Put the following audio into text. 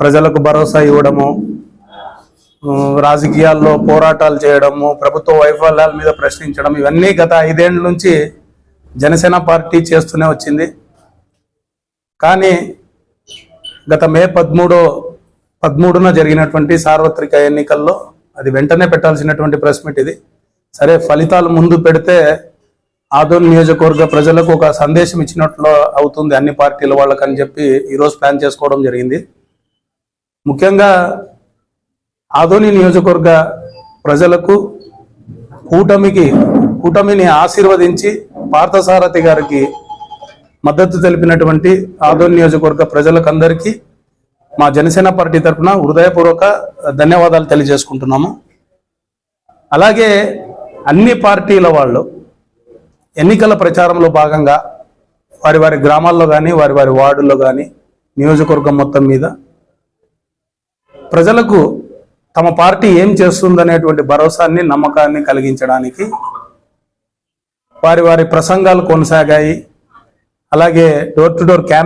ప్రజలకు భరోసా ఇవ్వడము రాజకీయాల్లో పోరాటాలు చేయడము ప్రభుత్వ వైఫల్యాల మీద ప్రశ్నించడం ఇవన్నీ గత ఐదేళ్ళ నుంచి జనసేన పార్టీ చేస్తూనే వచ్చింది. కానీ గత మే పదమూడో పదమూడున జరిగినటువంటి సార్వత్రిక ఎన్నికల్లో అది వెంటనే పెట్టాల్సినటువంటి ప్రెస్ మీట్ ఇది. సరే ఫలితాలు ముందు పెడితే ఆదోన్ నియోజకవర్గ ప్రజలకు ఒక సందేశం ఇచ్చినట్లు అవుతుంది అన్ని పార్టీల వాళ్ళకని చెప్పి ఈరోజు ప్లాన్ చేసుకోవడం జరిగింది. ముఖ్యంగా ఆదోని నియోజకవర్గ ప్రజలకు కూటమికి కూటమిని ఆశీర్వదించి పార్థసారథి గారికి మద్దతు తెలిపినటువంటి ఆదోని నియోజకవర్గ ప్రజలకందరికీ మా జనసేన పార్టీ తరఫున హృదయపూర్వక ధన్యవాదాలు తెలియజేసుకుంటున్నాము. అలాగే అన్ని పార్టీల వాళ్ళు ఎన్నికల ప్రచారంలో భాగంగా వారి వారి గ్రామాల్లో కానీ వారి వారి వార్డుల్లో కానీ నియోజకవర్గం మొత్తం మీద ప్రజలకు తమ పార్టీ ఏం చేస్తుందనేటువంటి భరోసాన్ని నమ్మకాన్ని కలిగించడానికి వారి వారి ప్రసంగాలు కొనసాగాయి. అలాగే డోర్ టు డోర్ క్యాంప్